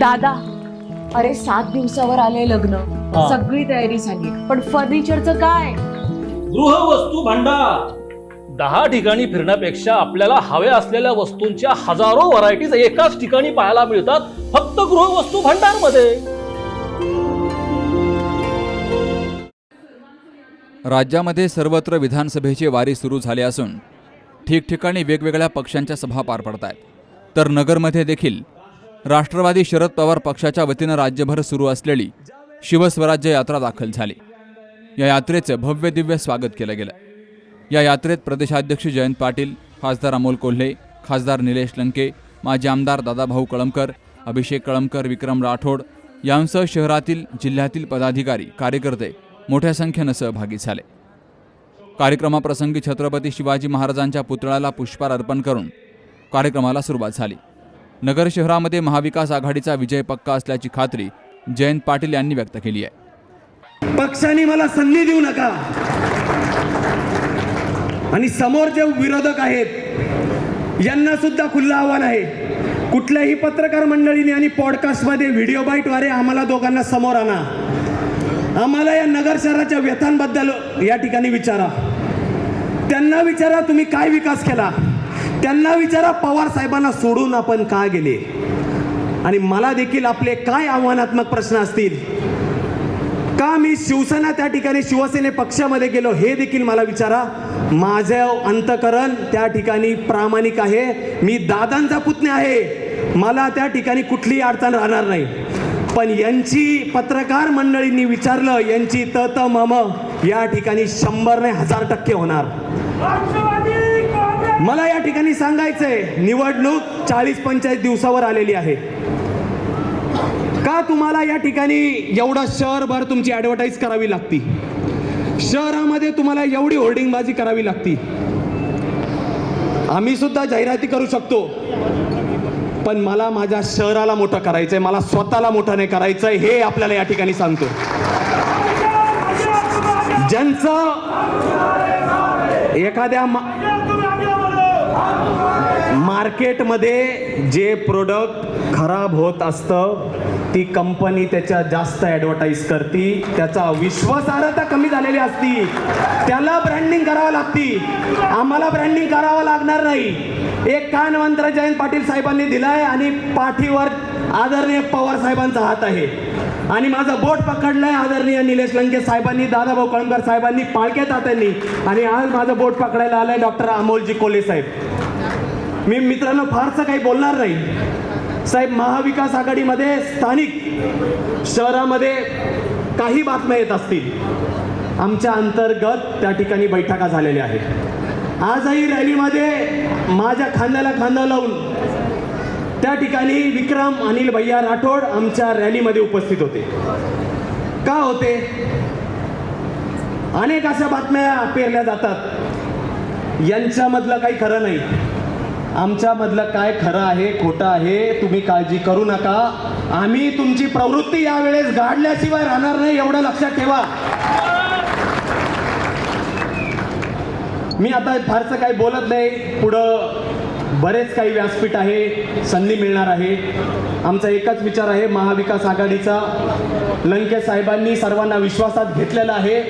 दादा अरे सात दिवसावर आले लग्न. हा. सगळी तयारी झाली. पण फर्निचरचं काय? गृहवस्तू भांडार. दहा ठिकाणी फिरण्यापेक्षा आपल्याला हव्या असलेल्या वस्तूंच्या हजारो व्हरायटीज एकाच ठिकाणी पाहायला मिळतात फक्त गृहवस्तू भांडारमध्ये राज्यामध्ये सर्वत्र विधानसभेची वारी सुरू झाली असून ठिकठिकाणी वेगवेगळ्या पक्षांच्या सभा पार पडत आहेत तर नगरमध्ये देखील राष्ट्रवादी शरद पवार पक्षाच्या वतीनं राज्यभर सुरू असलेली शिवस्वराज्य यात्रा दाखल झाली. या यात्रेचं भव्य दिव्य स्वागत केलं गेलं. या यात्रेत प्रदेशाध्यक्ष जयंत पाटील खासदार अमोल कोल्हे खासदार निलेश लंके माजी आमदार दादाभाऊ कळमकर अभिषेक कळमकर विक्रम राठोड यांसह शहरातील जिल्ह्यातील पदाधिकारी कार्यकर्ते मोठ्या संख्येनं सहभागी झाले. कार्यक्रमाप्रसंगी छत्रपती शिवाजी महाराजांच्या पुतळ्याला पुष्पार अर्पण करून कार्यक्रमाला सुरुवात झाली. नगर शहरामध्ये महाविकास आघाडीचा विजय पक्का असल्याची खात्री जयंत पाटील यांनी व्यक्त केली आहे. पक्षाने मला संधी देऊ नका. आणि समोर जे विरोधक आहेत यांना सुद्धा खुल्लं आव्हान आहे. कुठल्याही पत्रकार मंडळीने आणि पॉडकास्टमध्ये व्हिडिओ बाईटद्वारे आम्हाला दोघांना समोर आणा. आम्हाला या नगर शहराच्या व्यथांबद्दल या ठिकाणी विचारा. त्यांना विचारा तुम्ही काय विकास केला. त्यांना विचारा पवार साहेबांना सोडून आपण का गेले? आणि मला देखील आपले काय आव्हानात्मक प्रश्न असतील? का मी शिवसेना त्या ठिकाणी शिवसेने पक्षामध्ये गेलो हे देखील मला विचारा. माझं अंतकरण त्या ठिकाणी प्रामाणिक आहे. मी दादांचा पुतणे आहे. मला त्या ठिकाणी कुठलीही अडचण राहणार नाही. पण यांची पत्रकार मंडळींनी विचारलं यांची त त मम या ठिकाणी शंभर नाही हजार टक्के होणार. मला या ठिकाणी सांगायचंय निवडणूक चाळीस पंचाळीस दिवसावर आलेली आहे. का तुम्हाला या ठिकाणी एवढं शहरभर तुमची ॲडव्हर्टाईज करावी लागती? शहरामध्ये तुम्हाला एवढी होर्डिंगबाजी करावी लागती. आम्ही सुद्धा जाहिराती करू शकतो. पण मला माझ्या शहराला मोठं करायचंय मला स्वतःला मोठं नाही करायचंय हे आपल्याला या ठिकाणी सांगतो. ज्यांचं एखाद्या मार्केटमध्ये जे प्रोडक्ट खराब होत असतं ती कंपनी त्याच्या जास्त ॲडव्हर्टाईज करती. त्याचा विश्वासार्हता कमी झालेली असती. त्याला ब्रँडिंग करावं लागती. आम्हाला ब्रँडिंग करावं लागणार नाही. एक कानमंत्र जयंत पाटील साहेबांनी दिलाय आणि पाठीवर आदरणीय पवार साहेबांचा हात आहे. आणि माझं बोट पकडलंय आदरणीय निलेश लंके साहेबांनी दादाभाऊ कळमकर साहेबांनी पाळक्या तात्यांनी. आणि आज माझं बोट पकडायला आलंय डॉक्टर अमोलजी कोले साहेब. मी मित्रांनो फारसं काही बोलणार नाही. साहेब महाविकास आघाडीमध्ये स्थानिक शहरामध्ये काही बातम्या येत असतील. आमच्या अंतर्गत त्या ठिकाणी बैठका झालेल्या आहेत. आजही रॅलीमध्ये माझ्या खांद्याला खांदा लावून त्या ठिकाणी विक्रम अनिल भैया राठोड आमच्या रॅलीमध्ये उपस्थित होते. का होते? अनेक अशा बातम्या पेरल्या जातात. यांच्यामधलं काही खरं नाही. आमच्यामधलं काय खरं आहे खोटं आहे तुम्ही काळजी करू नका. आम्ही तुमची प्रवृत्ती यावेळेस गाडल्याशिवाय राहणार नाही एवढं लक्षात ठेवा. मी आता फारसं काही बोलत नाही पुढं बरेच काही व्यासपीठ आहे संधी मिळणार आहे. आमचा एकच विचार आहे महाविकास आघाडीचा. लंके साहेबांनी सर्वांना विश्वासात घेतलेला आहे.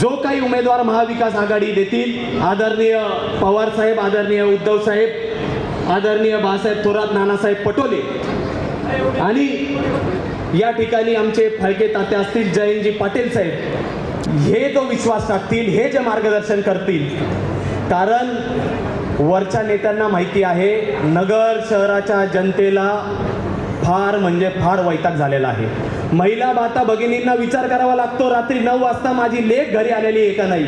जो काही उमेदवार महाविकास आघाडी देतील आदरणीय पवार साहेब आदरणीय उद्धव साहेब आदरणीय बाळासाहेब थोरात नानासाहेब पटोले आणि या ठिकाणी आमचे फळके तात्या असतील जयंतजी पाटील साहेब हे जो विश्वास टाकतील हे जे मार्गदर्शन करतील कारण वरच्या नेत्यांना माहिती आहे नगर शहराच्या जनतेला फार म्हणजे फार वैताग झालेला आहे. महिला माता भगिनींना विचार करावा लागतो. रात्री नऊ वाजता माझी लेख घरी आलेली आहे का नाही?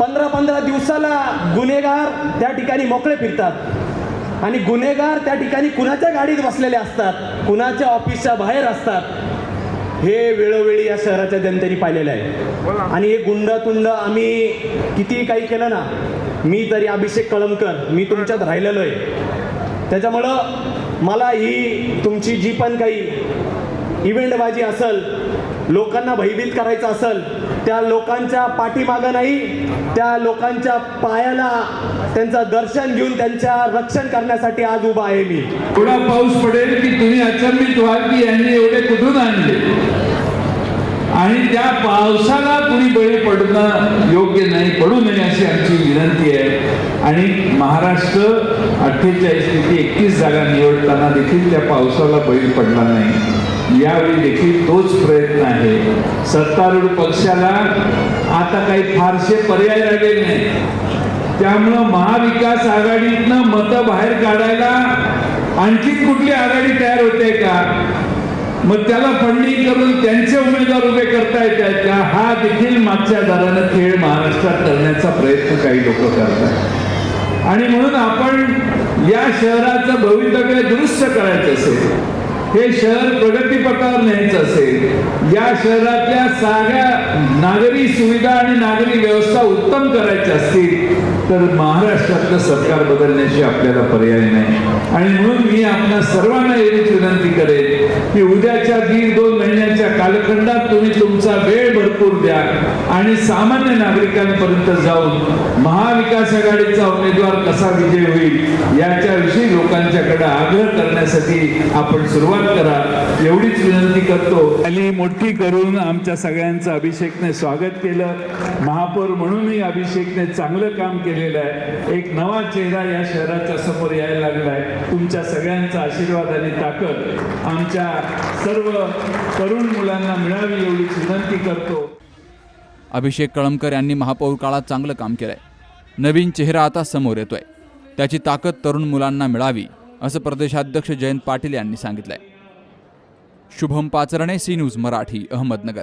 पंधरा पंधरा दिवसाला गुन्हेगार त्या ठिकाणी मोकळे फिरतात. आणि गुन्हेगार त्या ठिकाणी कुणाच्या गाडीत बसलेले असतात? कुणाच्या ऑफिसच्या बाहेर असतात? हे वेळोवेळी या शहराच्या जनतेने पाहिलेलं आहे. आणि हे गुंड तुंड आम्ही कितीही काही केलं ना मी तरी अभिषेक कळमकर मी तुमच्यात राहिलेलो आहे. त्याच्यामुळं मला ही तुमची जी पण काही इव्हेंटबाजी असेल लोकांना भयभीत करायचं असेल त्या लोकांच्या पाठीमागं नाही त्या लोकांच्या पायाला त्यांचं दर्शन घेऊन त्यांच्या रक्षण करण्यासाठी आज उभा आहे मी. एवढा पाऊस पडेल की तुम्ही अचंबित व्हाल की यांनी एवढे कुठून आणले? आणि त्या पावसाला कुणी बळी पडणं योग्य नाही पडू नये अशी आमची विनंती आहे. आणि महाराष्ट्र अठ्ठेचाळीस पैकी एकतीस जागा निवडताना देखील त्या पावसाला बळी पडला नाही. यावेळी देखील तोच प्रयत्न आहे. सत्तारूढ पक्षाला आता काही फारसे पर्याय राहिलेले नाही त्यामुळं महाविकास आघाडीतनं मतं बाहेर काढायला आणखी कुठली आघाडी तयार होते का? मग त्याला फंडिंग करून त्यांचे उमेदवार उभे करता येतात का? हा देखील मागच्या दरानं खेळ महाराष्ट्रात करण्याचा प्रयत्न काही लोक करतात. आणि म्हणून आपण या शहराचं भवितव्य दुरुस्त करायचं असेल हे शहर प्रगतीपथावर न्यायचं असेल या शहरातल्या साऱ्या नागरी सुविधा आणि नागरी व्यवस्था उत्तम करायच्या असतील तर महाराष्ट्रातलं सरकार बदलण्याची आपल्याला पर्याय नाही. आणि म्हणून मी आपल्या सर्वांना एवढीच विनंती करेन की उद्याच्या दीड दोन कालखंडात तुम्ही तुमचा वेळ भरपूर द्या आणि सामान्य नागरिकांपर्यंत जाऊन महाविकास आघाडीचा उमेदवार कसा विजय होईल याच्याविषयी लोकांच्याकडे आग्रह करण्यासाठी आपण सुरुवात करा. एवढीच विनंती करतो. आणि मोठी करून आमच्या सगळ्यांचं अभिषेकने स्वागत केलं. महापौर म्हणूनही अभिषेकने चांगलं काम केलेलं आहे. एक नवा चेहरा या शहराच्या समोर यायला लागलाय तुमच्या सगळ्यांचा आशीर्वाद आणि ताकद आमच्या सर्व तरुण मुलांना मिळावी एवढीच विनंती करतो. अभिषेक कळमकर यांनी महापौर काळात चांगलं काम केलंय. नवीन चेहरा आता समोर येतोय. त्याची ताकद तरुण मुलांना मिळावी असं प्रदेशाध्यक्ष जयंत पाटील यांनी सांगितलंय. Shubham Pacharne C news Marathi Ahmednagar.